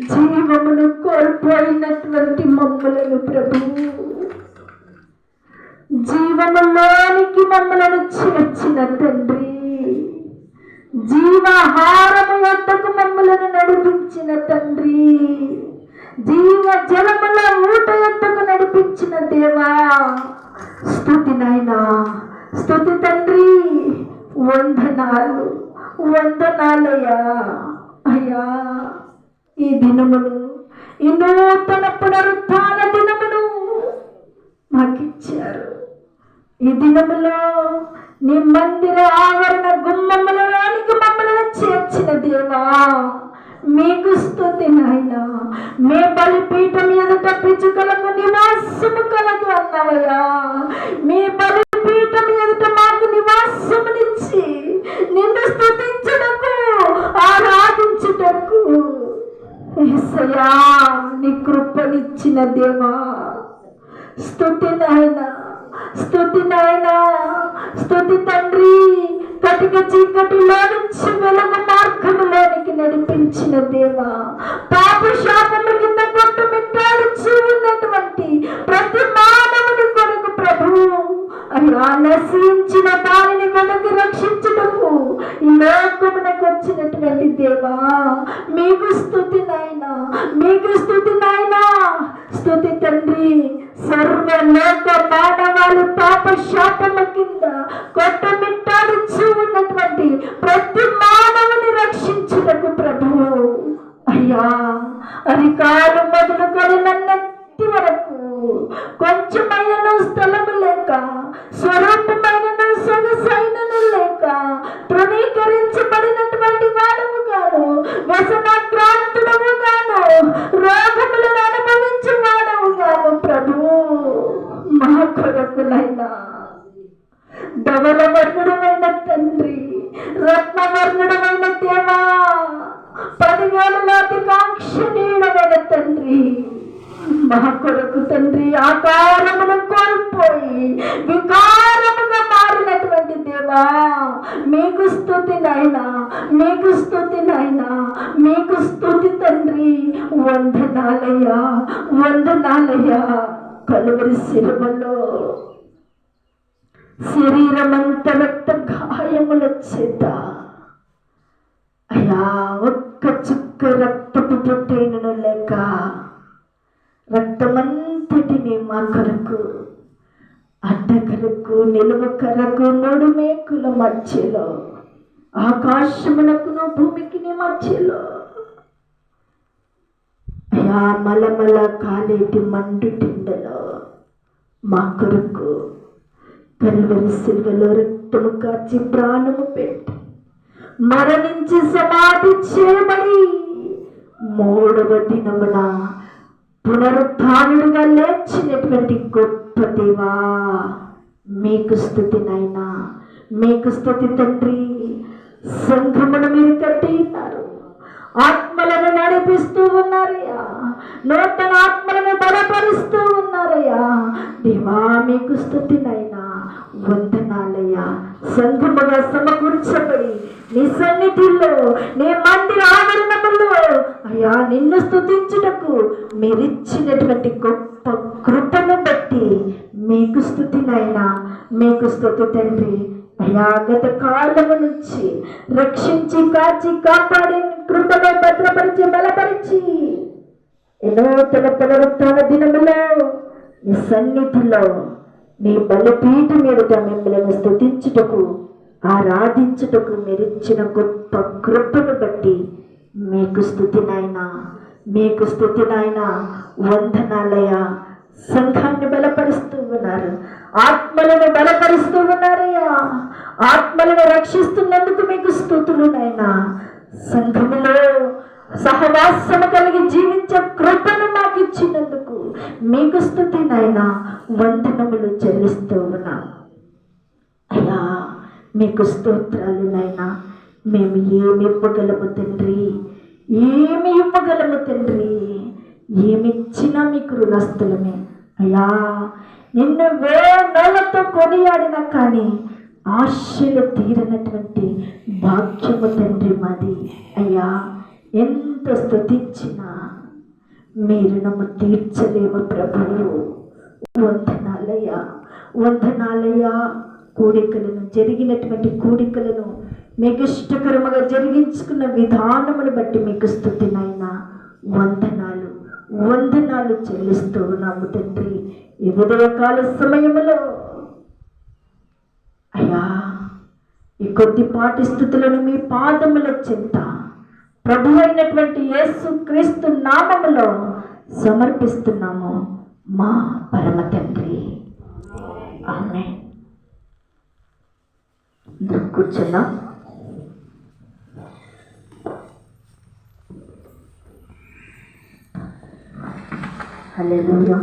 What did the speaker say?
జీవమును కోల్పోయినటువంటి మమ్మలను ప్రభు. జీవములోనికి మమ్మలను చేర్చిన తండ్రి. జీవాహారము వద్దకు మమ్మలను నడిపించిన తండ్రి. జీవ జలముల ఊట వద్దకు నడిపించిన దేవా. స్థుతి నాయనా స్థుతి తండ్రి. వందనాలు వందనాలయ్యా. అయ్యా. ఈ దినమును ఈ నూతన పునరుత్థాన దినమును మాకిచ్చారు. ఈ దినములో నీ మందిర ఆవరణ గుమ్మములలోనికి మమ్మల్ని చేర్చిన దేవా మీకు స్థుతి నాయన. మీ బలిపీఠం ఎదుట పిచ్చుకలకు నివాసము కలదు అన్నవయ్యా. యేసయ్యా నీ కృపనిచ్చిన దేవా. స్థుతి నాయన స్థుతి నాయన స్థుతి తండ్రి. కటిక చీకటిలో నుంచి వెలుగు మార్గంలోనికి నడిపించిన దేవా. పాప శాపము కింద కొట్టు మిట్టాడుచు ఉన్నటువంటి ప్రతి మానవుని కొరకు ప్రభు. అయ్యా నశించిన దానిని వెనక్కి రక్షించుటకు ఈ లోకమునకు వచ్చినటువంటి దేవా మీకు స్థు அன்பு కొడుకులైనా ధవలవర్ణుడమైన తండ్రి రత్నవర్ణుడమైన దేవా పదివేల నాటి కాంక్ష నీడమైన తండ్రి. మా కొరకు తండ్రి ఆకారమును కోల్పోయి వికారముగా మారినటువంటి దేవా మీకు స్థుతి నాయనా మీకు స్థుతి నాయనా మీకు స్థుతి తండ్రి. వందనాలయ్యా వందనాలయ్యా. కలువరి శిలువలో శరీరమంత రక్త గాయముల చేత. అయ్యా ఒక్క చుక్క రక్తపు పుట్టేను లేక రక్తమంతటిని మా కొరకు అడ్డకరకు నిలువ కరకు నడుమేకుల మధ్యలో ఆకాశమునకును భూమికి మధ్యలో యా మలమల కాలేటి మండు తిండలో మా కొరకు కలువరి సిల్వలో రక్తము కాచి ప్రాణము పెట్టి మరణించి సమాధి చేయబడి మూడవ దినమున పునరుద్ధానుడుగా లేచినటువంటి గొప్ప దేవా మీకు స్థుతి నాయన మీకు స్థుతి తండ్రి. సంఘమును మీరు కట్టినారు ఆత్మలను నడిపిస్తూ ఉన్నారయ్యా. నూతన ఆత్మలను బలపరుస్తూ ఉన్నారయ్యా. దేవా మీకు స్థుతినైనా వందనాలయ్యా. సంఘముగా సమకూర్చబడి నీ సన్నిధిలో నీ మందిర ఆవరణములో అయ్యా నిన్ను స్థుతించుటకు మీరిచ్చినటువంటి గొప్ప కృపను బట్టి మీకు స్థుతినైనా మీకు స్థుతి తండ్రి. అయ్యా గత కాలము నుంచి రక్షించి కాచి కాపాడి కృపలో భద్రపరిచి బలపరిచి. నూతన పునరుత్న దినములో నీ సన్నిధిలో నీ బలిపీఠ మీదుగా మిమ్మల్ని స్థుతించుటకు ఆరాధించుటకు మీరిచ్చిన గొప్ప కృపను బట్టి మీకు స్థుతి నాయన మీకు స్థుతి నాయనా. వందనాలయ. సంఘాన్ని బలపరుస్తూ ఉన్నారు. ఆత్మలను బలపరుస్తూ ఉన్నారయ్యా. ఆత్మలను రక్షిస్తున్నందుకు మీకు స్థుతులు నాయనా. సంఘములో సహవాసము కలిగి జీవించే కృపను నాకు ఇచ్చినందుకు మీకు స్థుతి నాయనా. వందనములు చెల్లిస్తూ ఉన్నాం అయ్యా మీకు స్తోత్రాలు నాయన. మేము ఏమి ఇవ్వగలము తండ్రి? ఏమి ఇవ్వగలము తండ్రి? ఏమిచ్చినా మీకు రుణస్థులమే అయ్యా నిన్ను వేలతో కొనియాడినా కానీ ఆశలు తీరనటువంటి భాగ్యము తండ్రి మాది. అయ్యా ఎంత స్థుతించినా మీరు నమ్ము తీర్చలేము ప్రభువు. వందనాలయ్యా వందనాలయ్యా. కూడికలను జరిగినటువంటి కూడికలను మీకు ఇష్టకరముగా జరిగించుకున్న విధానమును బట్టి మీకు స్థుతి నాయన. వందనాలు వందనాలు చెల్లిస్తూ ఉన్నాము తండ్రి. ఈ ఉదయకాల సమయంలో అయ్యా ఈ కొద్దిపాటి స్థుతులను మీ పాదముల చింత ప్రభు అయినటువంటి యేసు క్రీస్తు నామములో సమర్పిస్తున్నాము మా పరమ తండ్రి. ఆమె కూర్చున్నాం హల్లెలూయా.